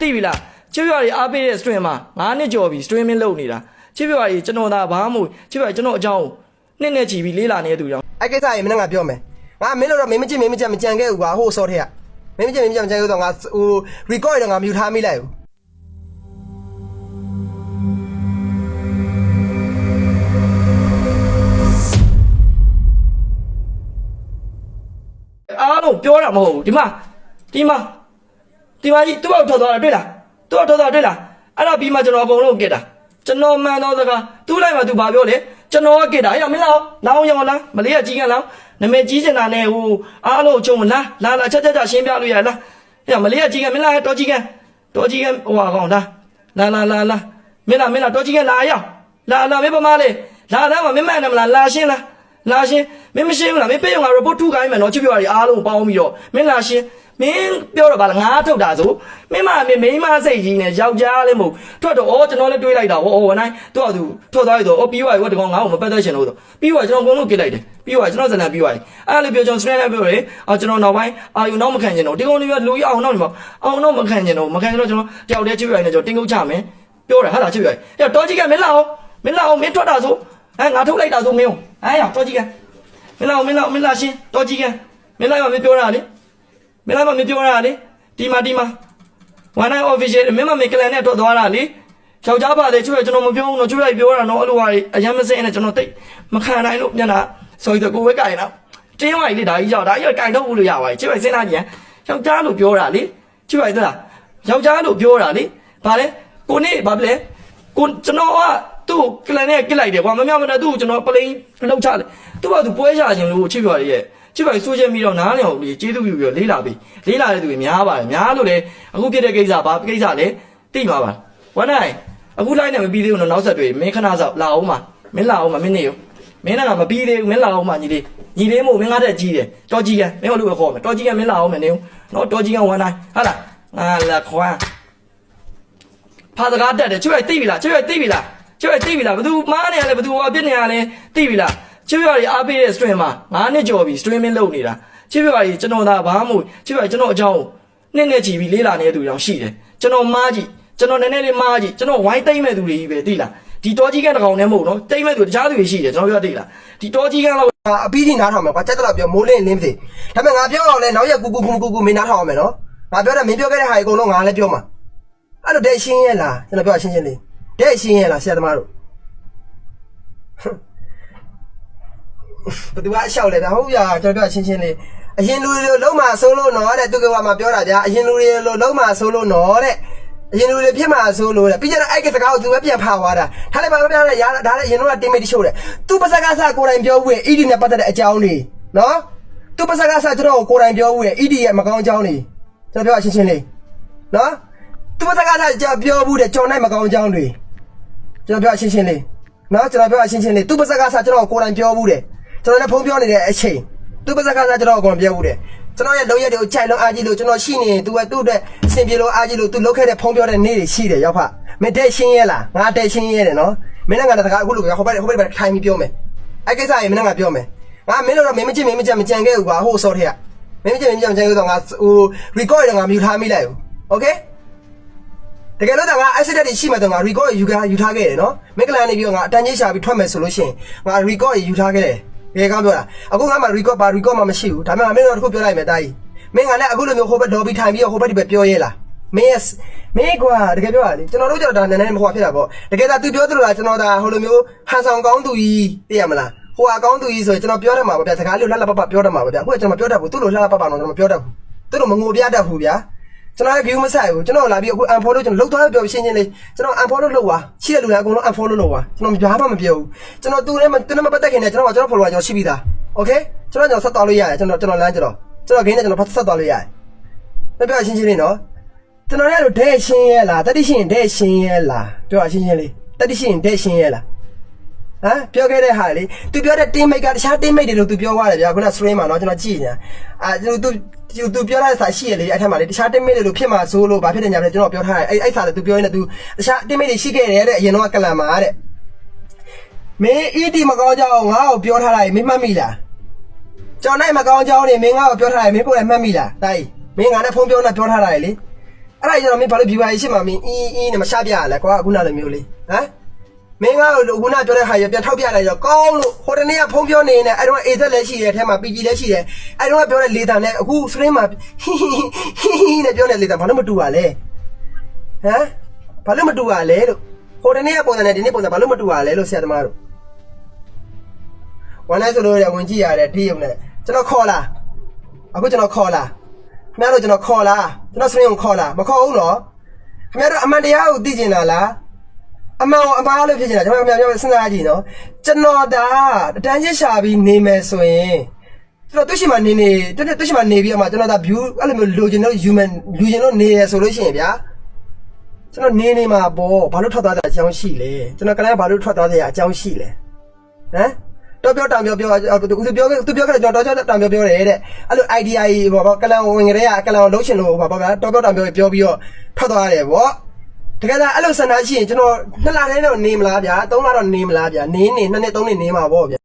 သိပြီလားချစ်ပြွာတွေအားပေးတဲ့ stream မှာ9နှစ်ကျော်ပြီ streaming လုပ်နေတာချစ်ပြွာတွေကျွန်တော်သာဘာမှမဟုတ်ချစ်ပြွာကျွန်တော်အကြောင်းကိုနှစ်နဲ့ချီပြီးလေးလာနေတဲ့သူကြောင့်အဲ့ကိစ္စရေမင်းကငါပြောမယ်ငါမင်းတို့တော့မင်းမကြည့်မင်းမကြည့်မကြံခဲ့ဘူးကွာဟိုစောထဲကမင်းမကြည့်မင်းမကြည့်မကြံခဲ့တော့ငါဟို record တော့ငါမြူထားမိလိုက်ဘူးအားလုံးပြောတာမဟုတ်ဘူးဒီမှာဒီမှာ ဒီမှာကြီးသူ့အောက်ထွက်သွားတာတွေ့လားသူ့အောက်ထွက်သွားတာတွေ့လားအဲ့ဒါပြီးမှကျွန်တော်အကုန်လုံးကစ်တာကျွန်တော်မှန်တော့စကားသူ့လိုက်မှသူဘာပြောလဲကျွန်တော်ကကစ်တာအဲ့တော့မင်းလာလောင်းရောလားမလေးကကြီးကလောင်းနမည်ကြီးချင်တာနဲ့ဟိုအားလုံးချုံလာလာလာချက်ချက်ချက်ရှင်းပြလို့ရလားအဲ့တော့မလေးကကြီးကမင်းလာတော်ကြီးကတော်ကြီးကဟိုဟာကောင်ဒါလာလာလာလာမင်းလာမင်းလာတော်ကြီးကလာရောက်လာလာမင်းပမားလေးလာတော့မင်းမှန်တယ်မလားလာရှင်းလားလာရှင်မင်းမရှင်းဘူးလားမင်းပေးရုံက report ထုခိုင်းမယ်နော်ချစ်ပြောရီအားလုံးပေါင်းပြီးတော့မင်းလာရှင် မင်းပြောတော့ဗာလားငါထုတ်တာဆိုမင်းမမင်းမိန်းမစိတ်ကြီးနဲ့ယောက်ျားလည်းမဟုတ်ထွက်တော့ဩကျွန်တော်လည်းတွေးလိုက်တာဟောဟောနိုင်သူကသူထွက်သွားပြီတော့ဩပြီးသွားပြီဟောဒီကောင်ငါ့ကိုမပတ်သက်ချင်လို့ဆိုပြီးသွားကျွန်တော်အကုန်လုံးပြစ်လိုက်တယ်ပြီးသွားကျွန်တော်ဇန်နပြီးသွားပြီအဲ့လေပြောကျွန်တော် strand နဲ့ပြောတယ်အာကျွန်တော်နောက်ပိုင်းအာယူနောက်မခံချင်တော့ဒီကောင်လေးကလူရအောင်နောက်နေပါအောင်နောက်မခံချင်တော့မခံချင်တော့ကျွန်တော်တယောက်တည်းချစ်ပြောရီနဲ့ကျွန်တော်တင်းကုတ်ချမယ်ပြောတယ်ဟာလားချစ်ပြောရီအဲ့တော့ကြီးကမင်းလာအောင်မင်းလာအောင်မင်းထွက်တာဆိုအဲငါထုတ်လိုက်တာဆိုမင်းဟဲ့ရောက်တော့ကြီးကမင်းလာမင်းလာမင်းလာရှင်တော်ကြီးကမင်းလာမမပြောတာလေ မင်းလာမမပြောတာလေဒီမှာဒီမှာဝန်နိုင် official မင်းမမေကလန်နဲ့ထွက်သွားတာလေယောက်ျားပါလေချွေကျွန်တော်မပြောဘူးနော်ချွေလိုက်ပြောတာနော်အဲ့လိုဟာတွေအရင်မစင်းနဲ့ကျွန်တော်တိတ်မခံနိုင်လို့မျက်နှာဆိုပြီးတော့ကိုယ်ပဲကြိုင်တော့တင်းဝိုင်လေဒါကြီးရောက်ဒါကြီးကင်တော့ဘူးလို့ရပါချွေစဉ်းစားကြည့်ယောက်ျားလို့ပြောတာလေချွေသလားယောက်ျားလို့ပြောတာလေဗာလဲကိုနေဗာလဲကိုကျွန်တော်ကသူ့ကလန်နဲ့ကစ်လိုက်တယ်ကွာမမြောက်မနဲ့သူ့ကိုကျွန်တော်ပလိန်လောက်ချတယ်သူ့ဘာသူပွဲချခြင်းလို့ချစ်ပြောရရဲ့ ချစ်ပါဆိုချက်ပြီးတော့နားလည်အောင်လေကျေးဇူးပြုပြီးတော့လေးလာပြီလေးလာတဲ့သူတွေများပါတယ်များလို့လေအခုဖြစ်တဲ့ကိစ္စဘာကိစ္စလဲသိမှာပါဝမ်းနိုင်အခုလိုက်နေမပြီးသေးဘူးနော်နောက်ဆက်တွေမင်းခဏဆောက်လာအောင်ပါမင်းလာအောင်ပါမင်းနေရောမင်းကမပြီးသေးဘူးမင်းလာအောင်ပါညီလေးညီလေးမို့မင်းကားတဲ့ကြီးတယ်တော်ကြီးကမင်းတို့ပဲခေါ်မယ်တော်ကြီးကမင်းလာအောင်မယ်နေနော်တော်ကြီးကဝမ်းနိုင်ဟာလားငါလာခွမ်းဖာစကားတက်တယ်ချွေသိပြီလားချွေသိပြီလားချွေသိပြီလားဘသူမားနေရလဲဘသူအပြစ်နေရလဲသိပြီလား ချွေရည်အားပေးတဲ့ stream မှာ9နှစ်ကျော်ပြီ streaming လုပ်နေတာချွေရည်ကျွန်တော်သာဘာမှမဟုတ်ချွေရည်ကျွန်တော်အကြောင်းကိုနှစ်နဲ့ချီပြီးလေးလာနေတဲ့သူတွေတောင်ရှိတယ်ကျွန်တော်မားကြည့်ကျွန်တော်နည်းနည်းလေးမားကြည့်ကျွန်တော်ဝိုင်းသိမ့်မဲ့သူတွေကြီးပဲသိလားဒီတော်ကြီးကတကောင်နဲ့မဟုတ်နော်သိမ့်မဲ့သူတခြားသူတွေရှိတယ်ကျွန်တော်ပြောသိလားဒီတော်ကြီးကတော့ငါအပီးကြီးနားထောင်မယ်ကွာကြက်တလာပြောမိုးလင်းလင်းမသိဒါပေမဲ့ငါပြောအောင်လဲနောက်ရက်ကူကူကူကူကူမင်းနားထောင်အောင်မယ်နော်ငါပြောတယ်မင်းပြောခဲ့တဲ့ဟာအကုန်လုံးငါလည်းပြောမှာအဲ့လိုတဲ့ရှင်းရဲ့လားကျွန်တော်ပြောရှင်းရှင်းလေးတဲ့ရှင်းရဲ့လားဆရာသမားတို့ ဘယ်သူကအလျှောက်လဲဒါဟုတ်ရကျွန်တော်ပြောရှင်းရှင်းလေးအရင်လူတွေလုံးမဆိုးလို့နော်တဲ့သူကမှာပြောတာဗျာအရင်လူတွေလုံးမဆိုးလို့နော်တဲ့အရင်လူတွေဖြစ်မှာဆိုးလို့တဲ့ပြီးကြတော့အဲ့ကစကားကိုသူပဲပြန်ဖာသွားတာထားလိုက်ပါတော့ဗျာရဒါလည်းအရင်တော့တင်မေးတချို့တယ်သူပါစကားစကိုယ်တိုင်ပြောဘူးအီဒီနဲ့ပတ်သက်တဲ့အကြောင်းတွေနော်သူပါစကားစကျွန်တော်ကိုယ်တိုင်ပြောဘူးအီဒီရဲ့မကောင်းအကြောင်းတွေကျွန်တော်ပြောရှင်းရှင်းလေးနော်သူပါစကားစပြောဘူးတဲ့ကြော်နိုင်မကောင်းအကြောင်းတွေကျွန်တော်ပြောရှင်းရှင်းလေးနော်ကျွန်တော်ပြောရှင်းရှင်းလေးသူပါစကားစကျွန်တော်ကိုယ်တိုင်ပြောဘူးတဲ့ ကျွန်တော်လည်းဖုန်းပြောနေတဲ့အချိန်သူပါစကားစကျွန်တော်ကိုယ်တိုင်ပြောဘူးတဲ့ကျွန်တော်ရဲ့လုံရက်တွေကိုခြိုက်လုံးအားကြီးလို့ကျွန်တော်ရှိနေရင် तू ကသူ့အတွက်အဆင်ပြေလို့အားကြီးလို့ तू လုတ်ခဲ့တဲ့ဖုန်းပြောတဲ့နေ့တွေရှိတယ်ရောက်ဖမင်းတဲ့ရှင်းရဲလားငါတဲ့ရှင်းရဲတယ်နော်မင်းနဲ့ငါတကားအခုလိုဟိုဘက်ဟိုဘက်ထိုင်ပြီးပြောမယ်အဲ့ကိစ္စရေမင်းနဲ့ငါပြောမယ်ငါမင်းတို့တော့မင်းမကြည့်မင်းမကြည့်မကြံခဲ့ဘူးကွာဟိုစောထဲကမင်းမကြည့်မင်းမကြည့်မကြံခဲ့တော့ငါဟို record တော့ငါမြူထားမိလိုက်ဘူး okay တကယ်လို့တော့ငါ accident တွေရှိမှတော့ငါ record ယူထားယူထားခဲ့တယ်နော်မင်္ဂလာနေပြီးတော့ငါအတန်ကြီးရှာပြီးထွက်မယ်ဆိုလို့ရှိရင်ငါ record ယူထားခဲ့တယ် တကယ်ကောင်းပြောတာအခုငါမှ record ပါ record မှမရှိဘူးဒါပေမဲ့မင်းတို့တစ်ခုပြောလိုက်မယ်တာကြီးမင်းကလည်းအခုလိုမျိုးဟိုဘက် lobby ထိုင်ပြီးတော့ဟိုဘက်ဒီဘက်ပြောရဲလားမင်း yes မင်းကွာတကယ်ပြောရလေကျွန်တော်တို့ကျတော့ဒါနည်းနည်းမဟုတ်ဖြစ်တာပေါ့တကယ်ဒါ तू ပြောသလိုလားကျွန်တော်ဒါဟိုလိုမျိုးဟန်ဆောင်ကောင်းသူကြီးသိရမလားဟိုအကောင်းသူကြီးဆိုရင်ကျွန်တော်ပြောတတ်မှာပါဗျာစကားလေးလှလှပပပြောတတ်မှာပါဗျာအခုကကျွန်တော်မပြောတတ်ဘူးသူ့လိုလှလှပပတော့ကျွန်တော်မပြောတတ်ဘူးသူ့လိုမငိုပြတတ်ဘူးဗျာ ကျွန်တော်လည်း view မဆိုင်ဘူးကျွန်တော်လာပြီးအခု unfollow ကျွန်တော်လောက်သွားပြောရှင်းရှင်းလေးကျွန်တော် unfollow လုပ်ပါရှိတဲ့လူတွေအကုန်လုံး unfollow လုပ်ပါကျွန်တော်ဘာမှမပြောဘူးကျွန်တော်သူနဲ့သူနဲ့မပတ်သက်ခင်နဲ့ကျွန်တော်ကကျွန်တော် follower ကျွန်တော်ရှိပြီးသား okay ကျွန်တော်ကျွန်တော်ဆက်သွားလို့ရတယ်ကျွန်တော်ကျွန်တော်လမ်းကျွန်တော်ကျွန်တော်ဂိမ်းနဲ့ကျွန်တော်ဖတ်ဆက်သွားလို့ရတယ်မပြောရှင်းရှင်းလေးနော်ကျွန်တော်လည်းဒဲရှင်းရဲလားတတိရှင်းဒဲရှင်းရဲလားပြောရှင်းရှင်းလေးတတိရှင်းဒဲရှင်းရဲလား ဟမ်ပြောခဲ့တဲ့ဟာလေ तू ပြောတဲ့ teammate ကတခြား teammate တွေလို့ तू ပြောသွားတယ်ဗျာခုန stream မှာเนาะကျွန်တော်ကြည့်နေတာအာ तू तू तू ပြောတဲ့စာရှိရလေအဲ့ထက်မှာလေတခြား teammate တွေလို့ဖြစ်မှာဆိုလို့ဘာဖြစ်တယ်ညာလဲကျွန်တော်ပြောထားတယ်အဲ့အဲ့စာလေ तू ပြောရင် तू တခြား teammate တွေရှိခဲ့တယ်တဲ့အရင်တော့ကလန်မှာတဲ့မင်း ED မကောင်းကြောင်းငါ့ကိုပြောထားတာမင်းမှတ်မိလားကျော်နိုင်မကောင်းကြောင်းနေမင်းငါ့ကိုပြောထားတယ်မင်းကိုယ်လည်းမှတ်မိလားတိုက်မင်းငါနဲ့ဖုန်းပြောနေပြောထားတာလေ အဲ့ဒါကျွန်တော်မင်းဘာလို့ viewer ရေးရှင်းမှာမင်းအင်းအင်းနဲ့မရှာပြရလဲကွာခုနလိုမျိုးလေးဟမ် မင်းကခုနပြောတဲ့ဟာရပြန်ထောက်ပြလိုက်တော့ကောင်းလို့ဟိုတနေ့ကဖုန်းပြောနေနေအဲ့တော့ AZ လည်းရှိတယ်အဲထဲမှာ PG လည်းရှိတယ်အဲ့တော့ပြောတဲ့လေတံနဲ့အခု screen မှာဟီဟီဟီဟီနဲ့ပြောတဲ့လေတံဘာလို့မတူပါလဲဟမ်ဘာလို့မတူပါလဲလို့ဟိုတနေ့ကပုံစံနဲ့ဒီနေ့ပုံစံဘာလို့မတူပါလဲလို့ဆရာသမားတို့ဝန်လိုက်ဆိုလို့ရဝင်ကြည့်ရတယ်ဒီရုံနဲ့ကျွန်တော်ခေါ်လာအခုကျွန်တော်ခေါ်လာခင်ဗျားတို့ကျွန်တော်ခေါ်လာကျွန်တော် screen ကိုခေါ်လာမခေါ်ဘူးနော်ခင်ဗျားတို့အမှန်တရားကိုသိကျင်တာလား အမှန်ကိုအမှားလို့ဖြစ်နေတာကျွန်တော်ပြောပြောစဉ်းစားကြည့်နော်ကျွန်တော်ဒါတန်းချစ်ရှာပြီးနေမယ်ဆိုရင်ကျွန်တော်သူရှိမှနေနေတွတ်သူရှိမှနေပြီးအမှကျွန်တော်ဒါ view အဲ့လိုမျိုးလိုချင်လို့ human လူချင်လို့နေရဆိုလို့ရှိရင်ဗျာကျွန်တော်နေနေမှာပေါ့ဘာလို့ထွက်သွားတဲ့အကြောင်းရှိလဲကျွန်တော်ကလည်းဘာလို့ထွက်သွားတဲ့အကြောင်းရှိလဲဟမ်တော့ပြောတောင်ပြောပြောသူပြောသူပြောခဲ့ကျွန်တော်တော့တောင်ပြောပြောတယ်တဲ့အဲ့လို idea ကြီးပေါ့ကလန်ဝင်ကြတဲ့ကလန်လုံးချင်လို့ပေါ့ဗျာတော့ပြောတောင်ပြောပြောပြီးတော့ထွက်သွားတယ်ပေါ့ တကယ်လားအဲ့လိုဆန္ဒရှိရင်ကျွန်တော်နှစ်လတည်းတော့နေမလားဗျာသုံးလတော့နေမလားဗျာနေနေနှစ်နှစ်သုံးနှစ်နေမှာပေါ့ဗျာ